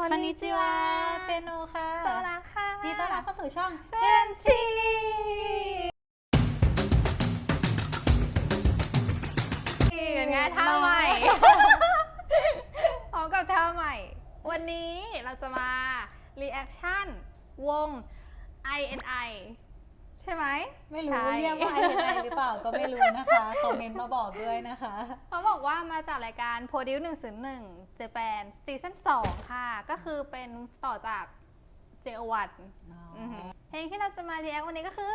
คอนนิจิวะเปโนค่ะโซลาค่ะยินดีต้อนรับเข้าสู่ช่องเพื่อนจีเป็นไงท่าใหม่พร้อมกับท่าใหม่ วันนี้เราจะมารีแอคชั่นวง INI ใช่ไหมไม่รู้ใช่เรียกว่าอะไรหรือเปล่าก็ไม่รู้นะคะคอมเมนต์มาบอกด้วยนะคะเขาบอกว่ามาจากรายการ Produce 101 Japan Season 2ค่ะ ก็คือเป็นต่อจาก JO1 อือหือเพลงที่เราจะมารีแอควันนี้ก็คือ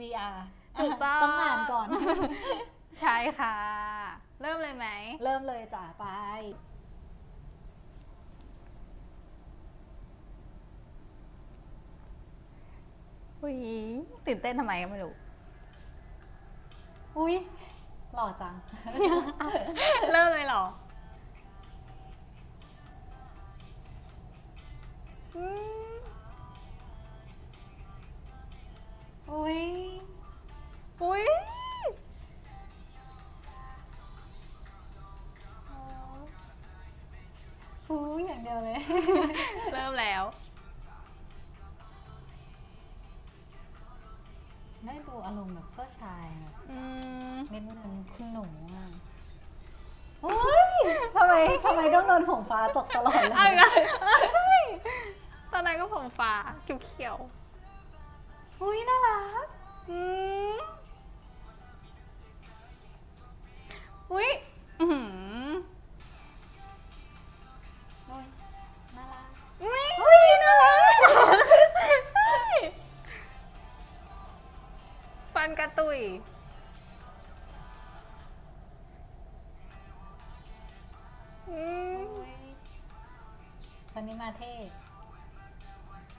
VR ถูกต้องต้องอ่านก่อน ใช่ค่ะ เริ่มเลยไหม เริ่มเลยจ้ะไป อุ้ยตื่นเต้นทำไมก็ไม่รู้ อุ้ยหล่อจัง เริ่มเลยเหรออืมอุ้ยอุ้ยฟูอย่างเดียวเลย เริ่มแล้ว ได้ดูอารมณ์แบบเจ้าชายแบบอืมนิดนึงคุณหนูอะอุ้ยทำไมทำไมต้องโดนผมฟ้าตกตลอดเลเอาย อีกแล้วเออใช่ ตอนนั้นก็ผมฟ้าเขียวอุ้ยน่ารัก ๆอืมอุ้ย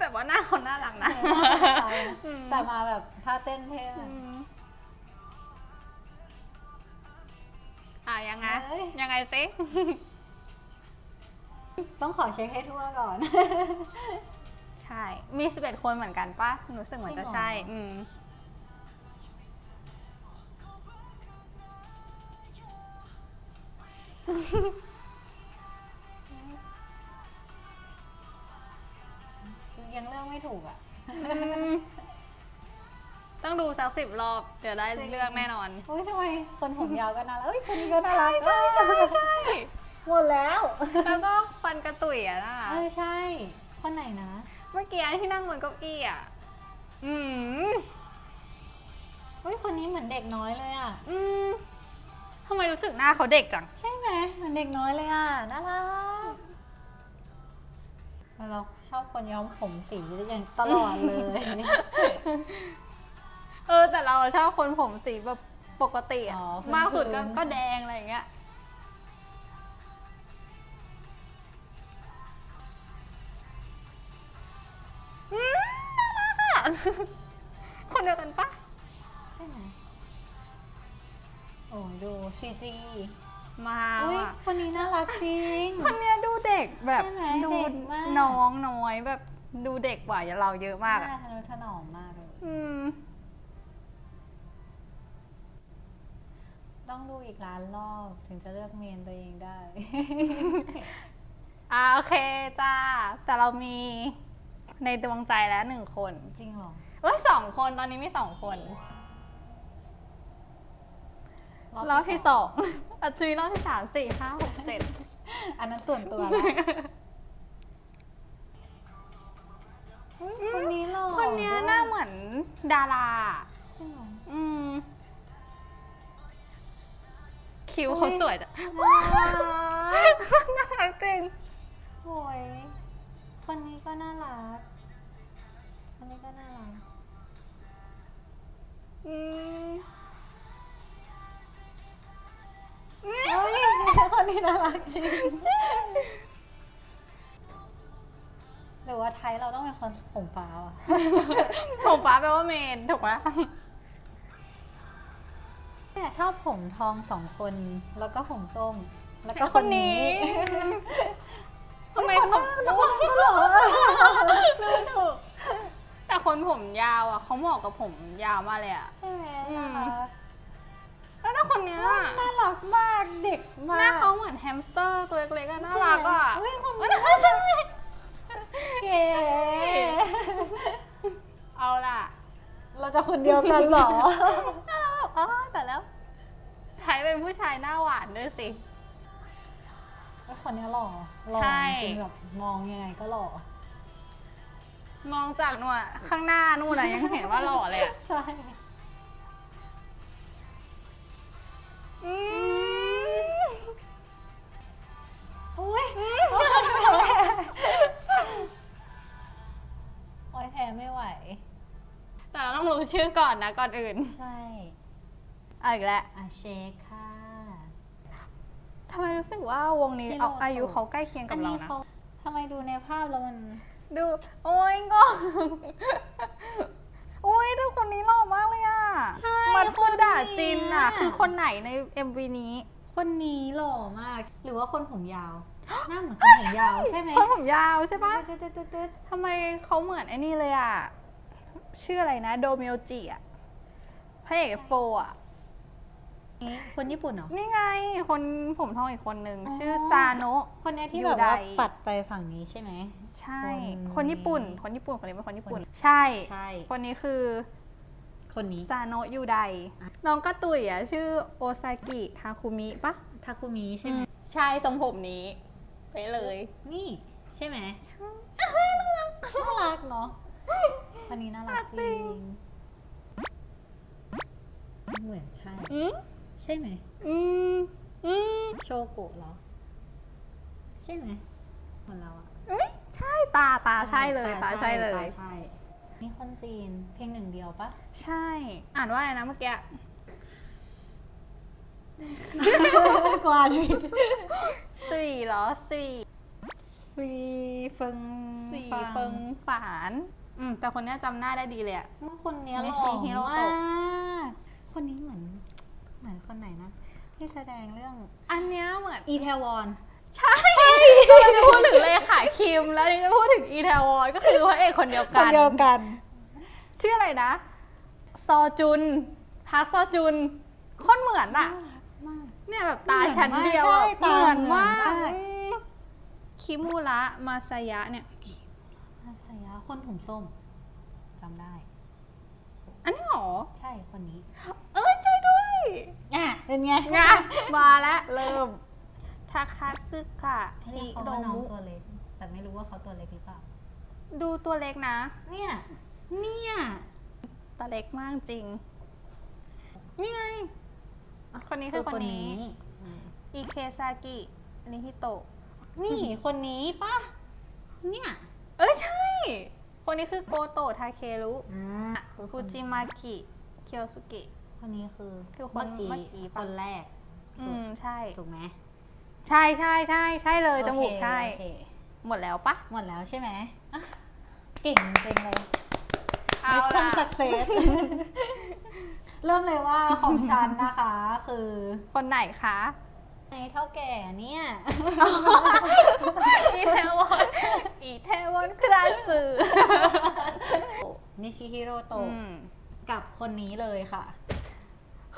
แต่ว่าหน้าเขาน่ารักนะอืมแต่มาแบบท่าเต้นเท่อือะมอะยังไง เอ้ย ยังไงซิต้องขอเช็คให้ทั่วก่อน ใช่ มี 11 คนเหมือนกันปะหนูรู้สึกเหมือนจะใช่ จริงเหรออื อืม ถูกอะ ต้องดูสักสิบรอบเดี๋ยวได้จริงเลือกแน่นอนอุ้ยทำไมคนผมยาวก็น่ารักเอ้ยคนนี้ก็น่ารักใช่ใช่ใช่หมดแล้วแล้วก็ฟันกระตุยอะนะเออใช่คนไหนนะ เมื่อกี้ที่นั่งบนเก้าอี้อะ อืมเฮ้ยคนนี้เหมือนเด็กน้อยเลยอะ อืมทำไมรู้สึกหน้าเขาเด็กจัง ใช่ไหมเหมือนเด็กน้อยเลยอะน่ารักแล้วเรา ชอบคนย้อมผมสีอย่างตลอดเลย เออ แต่เราอะชอบคนผมสีแบบปกติอะอ๋อพื้นๆ มากสุดก็ก็แดงอะไรอย่างเงี้ย อืมน่ารักอะ คนเดียวกันปะใช่ไหมโอ้ดูซีจี มาอุ้ยว่ะคนนี้น่ารักจริง คนเนี้ยดูเด็กแบบใช่ไหมดูเด็กมาก น้องน้อยแบบดูเด็กกว่าเราเยอะมากน่าอะทะนุถนอมมากเลย อืม ต้องดูอีกล้านรอบถึงจะเลือกเมนตัวเองได้ อ่าโอเคจ้า แต่เรามีในดวงใจแล้วหนึ่งคน จริงเหรอ เอ้ยสองคนตอนนี้มีสองคน รอบที่สองอัจมีรอบที่สามสี่ห้าหกเจ็ดอันนั้นส่วนตัวละคนนี้หล่อคนเนี้ยหน้าเหมือนดาราจริงเหรออืมคิ้วเขาสวยจังน่ารักน่ารักจริงโอ้ยคนนี้ก็น่ารัก คนนี้ก็น่ารักอืม นนี้น่ารักจริงหรือว่าไทยเราต้องเป็นคนผมฟ้าวะผมฟ้าแปลว่าเมนถูกไหมเนี่ยชอบผมทองสองคน แล้วก็ผมส้ม แล้วก็คคนนนี้นี้ทำไมผมน้องหล่อถูกแต่คนผมยาวอะเขาเหมาะกับผมยาวมากเลยอะ ใช่ไหม คนเนี้ยน่ารักมากเด็กมากหน้าเขาเหมือนแฮมสเตอร์ตัวเล็กๆอะน่ารักอะเฮ้ยผมน่าใช่เก๋เอาล่ะ เราจะคนเดียวกันหรอน่ารักอ๋อแต่แล้วใทยเป็นผู้ชายหน้าหวานด้วยสิคนนี้หล่อหล่อจริงแบบมองยังไงก็หล่อมองจากหนวดข้างหน้านู่นนะยังเห็นว่าหล่อเลยอะใช่ ชื่อก่อนนะก่อนอื่น ใช่เอาอีกแล้วอาเชคค่ะ ทำไมรู้สึกว่าวงนี้ที่เอาเราอายุเขาใกล้เคียงกับเรานะ เขาทำไมดูในภาพแล้วมัน ดู โอ้ยก็โอ้ยแต่คนนี้หล่อมากเลยอะใช่มัตสึดะคนนี้จินอะอะ คือคนไหนใน MV นี้คนนี้หล่อมาก หรือว่าคนผมยาว หน้าเหมือนคนผมยาวใช่ไหมคนผมยาวใช่ปะตึ๊ดตึ๊ดตึ๊ดตึ๊ดทำไมเขาเหมือนไอ้นี่เลยอะ ชื่ออะไรนะ โดมิโอจิอะพระเอกโฟอะนี่คนญี่ปุ่นเหรอ นี่ไง คนผมทองอีกคนหนึ่ง อ๋อ ชื่อซาโนะ คนเนี้ยที่ยูแบบว่าไดปัดไปฝั่งนี้ใช่ไหม ใช่ คน คนญี่ปุ่น คนญี่ปุ่นคนนี้เป็นคนญี่ปุ่น ใช่ ใช่ คนนี้คือคนนี้ ซาโนะยูไดอะน้องกระตุยอะชื่อโอซากิทาคุมิปะ ทาคุมิใช่ไหม ใช่ทรงผมนี้ ไปเลย นี่ ใช่ไหมน่ารักเนาะ คนนี้น่ารักจริง เหมือนใช่ อืมใช่ไหม อืมอืมโชโกะเหรอ ใช่ไหมเหมือนเราอะเอ้ยใช่ตาตาใช่เลย ตาใช่เลย ตาใช่ นี่คนจีน เพลงหนึ่งเดียวปะใช่ อ่านว่าอะไรนะเมื่อกี้กวาดผิดสีเหรอสีฟีเฟิงสีฟัเฟิงฝาน อืมแต่คนเนี้ยจำหน้าได้ดีเลยอะ คนเนี้ยหเมล่ชิอฮิโร่มาโตะกคนนี้เหมือน เหมือนคนไหนนะ ที่แสดงเรื่องอันเนี้ยเหมือนอีเทวอนใช่เราจะพูดถึงเลขาคิม แล้วนี่จะพูดถึงอีแทวอนก็คือพระเอกคนเดียวกันกัน ชื่ออะไรนะ ซอจุนพักซอจุนโคนเหมือนอะมาก เนี่ยแบบตาชั้นเดียวใช่อะตาเหมือนมากเหมือนมาก อืมคิมูระมาซายะเนี่ยอาสยา คนผมส้มจำได้ อันนี้หรอ ใช่คนนี้เออใช่ด้วย อะเป็นไงไงมาแล้วเริ่มทาคาซึกะเรีฮิยกเขาโดว่าน้องมุ ตัวเล็ก แต่ไม่รู้ว่าเขาตัวเล็กหรือเปล่า ดูตัวเล็กนะ เนี่ย เนี่ย ตัวเล็กมากจริง นี่ไง คนนี้คือคนนี้อืมอิเคซากินิฮิโตะ นี่คนนี้ป่ะเนี่ย เอ้ยใช่ คนนี้คือโกโตะทาเครุอ่าฟูจิมากิเคียวสุกิคนนี้คือคือคนเมื่อเมื่อกี้กี้ปะ คนแรกอืมใช่ ถูกไหมใช่ใช่ใช่ใช่เลยโอเคจมูกใช่ โอเคหมดแล้วปะหมดแล้วใช่ไหมอะเก่งจริงเลย เอามิชชั่นล่ะสักเซส เริ่มเลยว่าของฉันนะคะ คือคนไหนคะ ในเท่าแก่เนี่ยอีเทวอนอีเทวอนคราสึนิชิฮิโรโตะอืมกับคนนี้เลยค่ะ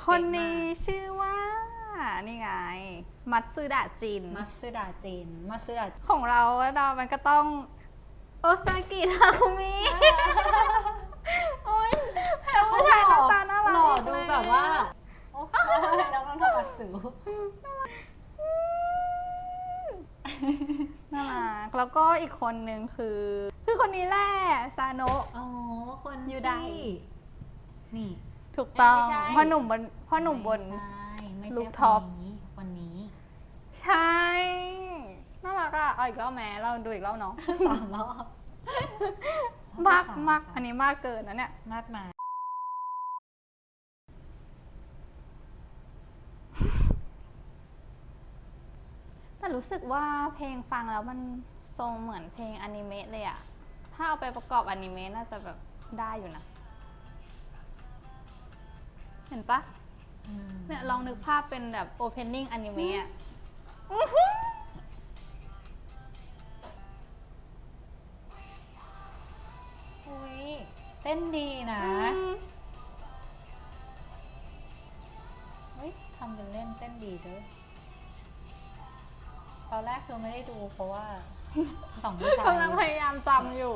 คนนี้ชื่อว่า นี่ไง มัตสึดะจิน มัตสึดะจิน มัตสึดะของเราอะดามันก็ต้อง โอซากิทาคุมิโอ้ยแพ้ผู้ชายหน้าตาน่ารักหล่ออีกดูล้วแบบว่า โอ้ยน้องน้องทำปากจู น่ารักแล้วก็อีกคนนึงคือ คือคนนี้แหละซาโนะ อ๋อ คนยูได ที่นี่ ถูกต้องไม่ใช่ พ่อหนุ่มบนพ่อหนุ่มบนไม่ใช่ไม่รูใช่ฟท็อป คนนี้คนนี้ ใช่น่ารักอะเอาอีกรอบแม้เราดูอีกรอบเนาะสามรอบมากสมากอันนี้มากเกินนะเนี่ย มากมาย รู้สึกว่าเพลงฟังแล้วมันทรงเหมือนเพลงอนิเมะเลยอะถ้าเอาไปประกอบอนิเมะน่าจะแบบได้อยู่นะ เห็นปะอืมเนี่ยลองนึกภาพเป็นแบบโอเพนนิ่งอนิเมะอะอื้อหืออุ้ยเต้นดีนะอืมเฮ้ยทำเป็นเล่นเต้นดีเด้อ ตอนแรกคือไม่ได้ดูเพราะว่าสองชายกำลังพยายามจำอยู่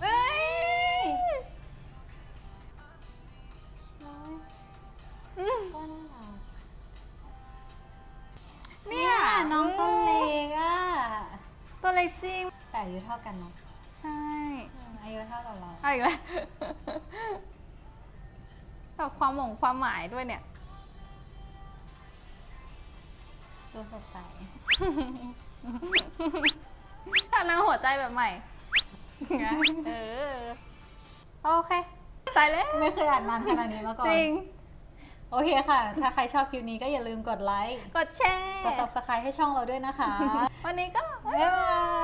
เฮ้ยเนี่ยน้องต้นเล็กอะตัวเล็กจริง แต่อายุเท่ากันเนาะใช่อายุเท่ากับเราอาอีกแล้วแบบความหมงความหมายด้วยเนี่ย ดูสดใส ถ้านางหัวใจแบบใหม่ไงเออ โอเค ตายแล้ว ไม่เคยอ่านนานขนาดนี้มาก่อน จริง โอเคค่ะ ถ้าใครชอบคลิปนี้ก็อย่าลืมกดไลค์ กดแชร์ กด subscribe ให้ช่องเราด้วยนะคะ วันนี้ก็ บ๊ายบาย